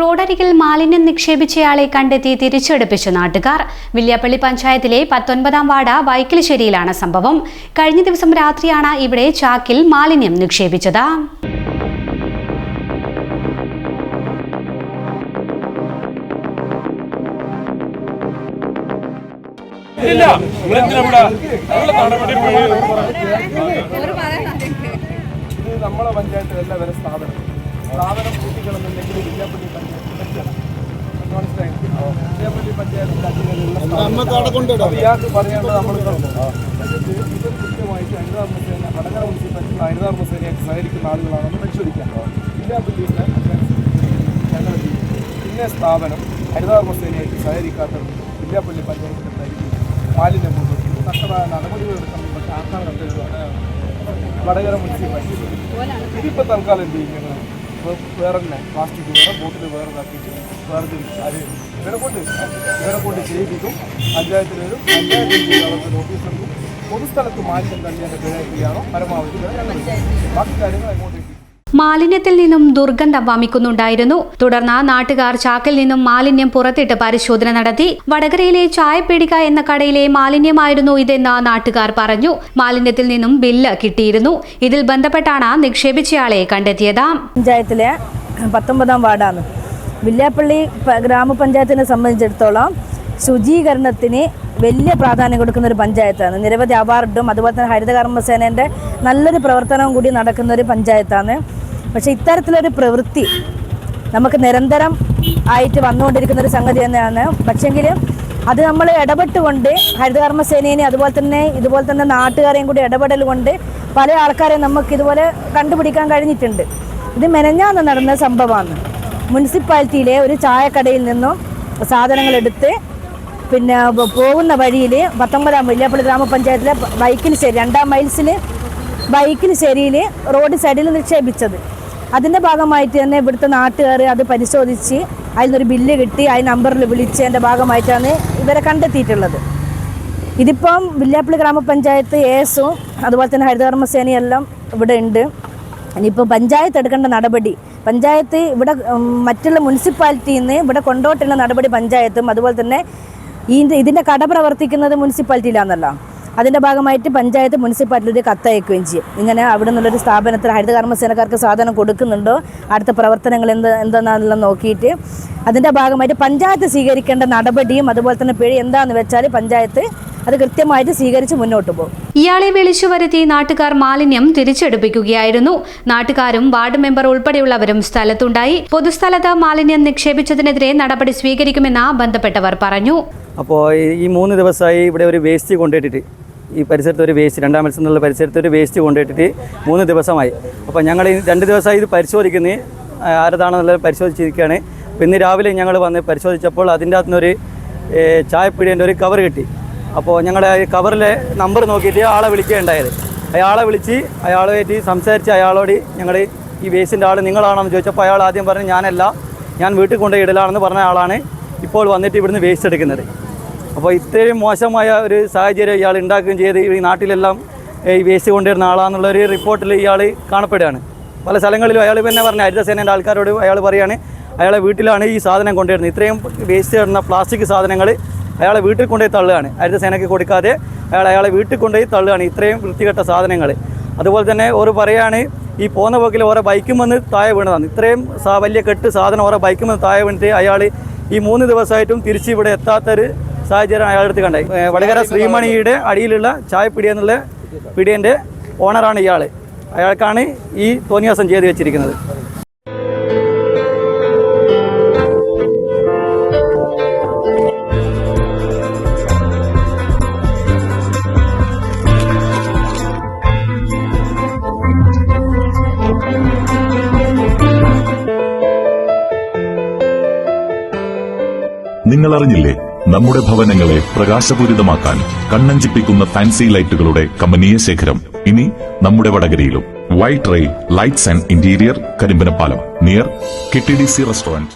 റോഡരികിൽ മാലിന്യം നിക്ഷേപിച്ചയാളെ കണ്ടെത്തി തിരിച്ചെടുപ്പിച്ചു നാട്ടുകാർ. വില്യാപ്പള്ളി പഞ്ചായത്തിലെ പത്തൊൻപതാം വാർഡ് വൈക്കിലിശ്ശേരിയിലാണ് സംഭവം. കഴിഞ്ഞ ദിവസം രാത്രിയാണ് ഇവിടെ ചാക്കിൽ മാലിന്യം നിക്ഷേപിച്ചത്. ഇല്ല. നിങ്ങളെന്തിനാ ഇവിടെ? ഞങ്ങൾ നടപടി ഇത് നമ്മളെ പഞ്ചായത്തിലല്ല വരെ സ്ഥാപനം സ്ഥാപനം പൂട്ടിക്കണമെന്നുണ്ടെങ്കിൽ വിദ്യാപള്ളി പഞ്ചായത്ത്. മനസ്സിലായോ? വിദ്യാപള്ളി പഞ്ചായത്തിന്റെ. അപ്പൊ ഇയാൾക്ക് പറയേണ്ടത് നമ്മൾ എന്നിട്ട് ഇവർ കൃത്യമായിട്ട് ഹരിതാർ മുസേന വടകര മുനിസിപ്പാലിറ്റി ഹരിതാർ മുസേനയായിട്ട് സഹകരിക്കുന്ന ആളുകളാണെന്ന് പരിശോധിക്കാം വിദ്യാപള്ളിയുടെ ഞങ്ങൾ പിന്നെ സ്ഥാപനം ഹരിതാർ മുസേനയായിട്ട് സഹകരിക്കാത്തത് ഇല്ലാപ്പള്ളി പഞ്ചായത്തിലുണ്ടായിരിക്കും മാലിന്യം കൊണ്ടുവരുന്നു തക്കതായ നടപടികൾ എടുക്കണം പക്ഷേ ആൾക്കാർ കണ്ടെഴുതുക വടകര മുനിസിപ്പാലിറ്റി ഇതിപ്പോൾ തൽക്കാലം എന്ത് ചെയ്യും ഞങ്ങൾ ഇപ്പോൾ വേറെ തന്നെ പ്ലാസ്റ്റിക് വേറെ ബോട്ടിൽ വേറെ ഇതാക്കിയിട്ട് വേറെ അത് ഇവരെ കൊണ്ട് ഇവരെ കൊണ്ട് ചെയ്യിപ്പിക്കും. പഞ്ചായത്തിൽ വരും പഞ്ചായത്തിൽ ഓഫീസർക്കും പൊതുസ്ഥലത്ത് മാറ്റം തന്നെ പരമാവധി പിഴ എടുക്കും. ബാക്കി കാര്യങ്ങൾ അങ്ങോട്ടേക്ക് മാലിന്യത്തിൽ നിന്നും ദുർഗന്ധം വമിക്കുന്നുണ്ടായിരുന്നു. തുടർന്ന് നാട്ടുകാർ ചാക്കിൽ നിന്നും മാലിന്യം പുറത്തിട്ട് പരിശോധന നടത്തി. വടകരയിലെ ചായപ്പീടിക എന്ന കടയിലെ മാലിന്യമായിരുന്നു ഇതെന്ന് നാട്ടുകാർ പറഞ്ഞു. മാലിന്യത്തിൽ നിന്നും ബില്ല് കിട്ടിയിരുന്നു. ഇതിൽ ബന്ധപ്പെട്ടാണ് നിക്ഷേപിച്ചയാളെ കണ്ടെത്തിയത്. പഞ്ചായത്തിലെ പത്തൊമ്പതാം വാർഡാണ്. വില്യാപ്പള്ളി ഗ്രാമപഞ്ചായത്തിനെ സംബന്ധിച്ചിടത്തോളം ശുചീകരണത്തിന് വലിയ പ്രാധാന്യം കൊടുക്കുന്ന ഒരു പഞ്ചായത്താണ്. നിരവധി അവാർഡും അതുപോലെ തന്നെ ഹരിത കർമ്മസേനേന്റെ നല്ലൊരു പ്രവർത്തനവും കൂടി നടക്കുന്ന ഒരു പഞ്ചായത്താണ്. പക്ഷേ ഇത്തരത്തിലൊരു പ്രവൃത്തി നമുക്ക് നിരന്തരം ആയിട്ട് വന്നുകൊണ്ടിരിക്കുന്ന ഒരു സംഗതി തന്നെയാണ്. പക്ഷെങ്കിൽ അത് നമ്മൾ ഇടപെട്ടുകൊണ്ട് ഹരിതകർമ്മസേനേനെ അതുപോലെ തന്നെ ഇതുപോലെ തന്നെ നാട്ടുകാരെയും കൂടി ഇടപെടൽ കൊണ്ട് പല ആൾക്കാരെയും നമുക്ക് ഇതുപോലെ കണ്ടുപിടിക്കാൻ കഴിഞ്ഞിട്ടുണ്ട്. ഇത് മെനഞ്ഞാന്ന് നടന്ന സംഭവമാണ്. മുനിസിപ്പാലിറ്റിയിലെ ഒരു ചായക്കടയിൽ നിന്നും സാധനങ്ങൾ എടുത്ത് പിന്നെ പോകുന്ന വഴിയിൽ പത്തൊമ്പതാം മുല്ലപ്പള്ളി ഗ്രാമപഞ്ചായത്തിലെ ബൈക്കിന് ശരി രണ്ടാം മൈൽസിൽ ബൈക്കിന് ശരിയിൽ റോഡ് സൈഡിൽ നിക്ഷേപിച്ചത്. അതിന്റെ ഭാഗമായിട്ട് തന്നെ ഇവിടുത്തെ നാട്ടുകാർ അത് പരിശോധിച്ച് അതിൽ നിന്നൊരു ബില്ല് കിട്ടി ആ നമ്പറിൽ വിളിച്ചതിന്റെ ഭാഗമായിട്ടാണ് ഇവരെ കണ്ടെത്തിയിട്ടുള്ളത്. ഇതിപ്പം വില്യാപ്പള്ളി ഗ്രാമപഞ്ചായത്ത് എസും അതുപോലെ തന്നെ ഹരിതകർമ്മസേനയെല്ലാം ഇവിടെ ഉണ്ട്. ഇനിയിപ്പോൾ പഞ്ചായത്ത് എടുക്കേണ്ട നടപടി പഞ്ചായത്ത് ഇവിടെ മറ്റുള്ള മുനിസിപ്പാലിറ്റിയിൽ നിന്ന് ഇവിടെ കൊണ്ടോട്ടുള്ള നടപടി പഞ്ചായത്തും അതുപോലെ തന്നെ ഈ ഇതിന്റെ കട പ്രവർത്തിക്കുന്നത് മുനിസിപ്പാലിറ്റിയിലാണല്ലോ അതിന്റെ ഭാഗമായിട്ട് പഞ്ചായത്ത് മുനിസിപ്പാലിറ്റി ഒരു കത്തയക്കുകയും ചെയ്യും. ഇങ്ങനെ അവിടെ നിന്നുള്ളൊരു സ്ഥാപനത്തിൽ ഹരിതകർമ്മസേനക്കാർക്ക് സാധനം കൊടുക്കുന്നുണ്ടോ? അടുത്ത പ്രവർത്തനങ്ങൾ എന്ത് എന്താണെന്നെല്ലാം നോക്കിയിട്ട്. അതിന്റെ ഭാഗമായിട്ട് പഞ്ചായത്ത് സ്വീകരിക്കേണ്ട നടപടിയും അതുപോലെ തന്നെ പിഴ എന്താണെന്ന് വെച്ചാൽ പഞ്ചായത്ത് അത് കൃത്യമായിട്ട് സ്വീകരിച്ച് മുന്നോട്ട് പോകും. ഇയാളെ വിളിച്ചു വരുത്തി നാട്ടുകാർ മാലിന്യം തിരിച്ചെടുപ്പിക്കുകയായിരുന്നു. നാട്ടുകാരും വാർഡ് മെമ്പർ ഉൾപ്പെടെയുള്ളവരും സ്ഥലത്തുണ്ടായി. പൊതുസ്ഥലത്ത് മാലിന്യം നിക്ഷേപിച്ചതിനെതിരെ നടപടി സ്വീകരിക്കുമെന്ന് ബന്ധപ്പെട്ടവർ പറഞ്ഞു. അപ്പോൾ ഈ മൂന്ന് ദിവസമായി ഇവിടെ ഒരു വേസ്റ്റ് കൊണ്ടുപോയിട്ടിട്ട്. ഈ പരിസരത്ത് ഒരു വേസ്റ്റ് രണ്ടാം മത്സരം എന്നുള്ള പരിസരത്ത് ഒരു വേസ്റ്റ് കൊണ്ടുപോയിട്ടിട്ട് മൂന്ന് ദിവസമായി. അപ്പോൾ ഞങ്ങൾ രണ്ട് ദിവസമായി ഇത് പരിശോധിക്കുന്നത് ആരതാണെന്നുള്ളത് പരിശോധിച്ചിരിക്കുകയാണ്. ഇന്ന് രാവിലെ ഞങ്ങൾ വന്ന് പരിശോധിച്ചപ്പോൾ അതിന്റെ അകത്തുനിന്ന് ഒരു ചായപ്പിടിയുടെ ഒരു കവർ കിട്ടി. അപ്പോൾ ഞങ്ങളെ കവറിലെ നമ്പർ നോക്കിയിട്ട് ആളെ വിളിക്കുകയുണ്ടായത് അയാളെ വിളിച്ച് അയാളുമായിട്ട് സംസാരിച്ച് അയാളോട് ഞങ്ങൾ ഈ വേസ്റ്റിന്റെ ആൾ നിങ്ങളാണെന്ന് ചോദിച്ചപ്പോൾ അയാൾ ആദ്യം പറഞ്ഞു ഞാനല്ല ഞാൻ വീട്ടിൽ കൊണ്ടുപോയി ഇടലാണെന്ന് പറഞ്ഞ ആളാണ്. ഇപ്പോൾ വന്നിട്ട് ഇവിടുന്ന് വേസ്റ്റ് എടുക്കുന്നത്. അപ്പോൾ ഇത്രയും മോശമായ ഒരു സാഹചര്യം ഇയാൾ ഉണ്ടാക്കുകയും ചെയ്ത് ഈ നാട്ടിലെല്ലാം ഈ വേസ്റ്റ് കൊണ്ടുവരുന്ന ആളാന്നുള്ള ഒരു റിപ്പോർട്ടിൽ ഇയാൾ കാണപ്പെടുകയാണ്. പല സ്ഥലങ്ങളിലും അയാൾ തന്നെ പറഞ്ഞു ഹരിതസേനേന്റെ ആൾക്കാരോട് അയാൾ പറയാണ് അയാളെ വീട്ടിലാണ് ഈ സാധനം കൊണ്ടുവരുന്നത്. ഇത്രയും വേസ്റ്റ് ഇടുന്ന പ്ലാസ്റ്റിക് സാധനങ്ങൾ അയാളെ വീട്ടിൽ കൊണ്ടുപോയി തള്ളുകയാണ്. ഹരിതസേനയ്ക്ക് കൊടുക്കാതെ അയാൾ അയാളെ വീട്ടിൽ കൊണ്ടുപോയി തള്ളുകയാണ് ഇത്രയും വൃത്തികെട്ട സാധനങ്ങൾ. അതുപോലെ തന്നെ ഓർ പറയാണ് ഈ പോകുന്ന പോക്കിൽ ഓരോ ബൈക്കും വന്ന് താഴെ വീണതാണ്. ഇത്രയും വലിയ കെട്ട് സാധനം ഓരോ ബൈക്കും വന്ന് താഴെ വീണിട്ട് അയാൾ ഈ മൂന്ന് ദിവസമായിട്ടും തിരിച്ച് ഇവിടെ എത്താത്തൊരു സാഹചര്യം അയാളെടുത്ത് കണ്ടായി. വടകര ശ്രീമണിയുടെ അടിയിലുള്ള ചായപ്പിടി എന്നുള്ള പിടിയന്റെ ഓണറാണ് ഇയാൾ അയാൾക്കാണ് ഈ തോന്നിയാസം ചെയ്ത് വെച്ചിരിക്കുന്നത്. നിങ്ങൾ അറിഞ്ഞില്ലേ? നമ്മുടെ ഭവനങ്ങളെ പ്രകാശപൂരിതമാക്കാൻ കണ്ണഞ്ചിപ്പിക്കുന്ന ഫാൻസി ലൈറ്റുകളുടെ കമനീയ ശേഖരം. ഇനി നമ്മുടെ വടകരയിലും. White ray lights and interior Karimpanappalam near K T D C restaurant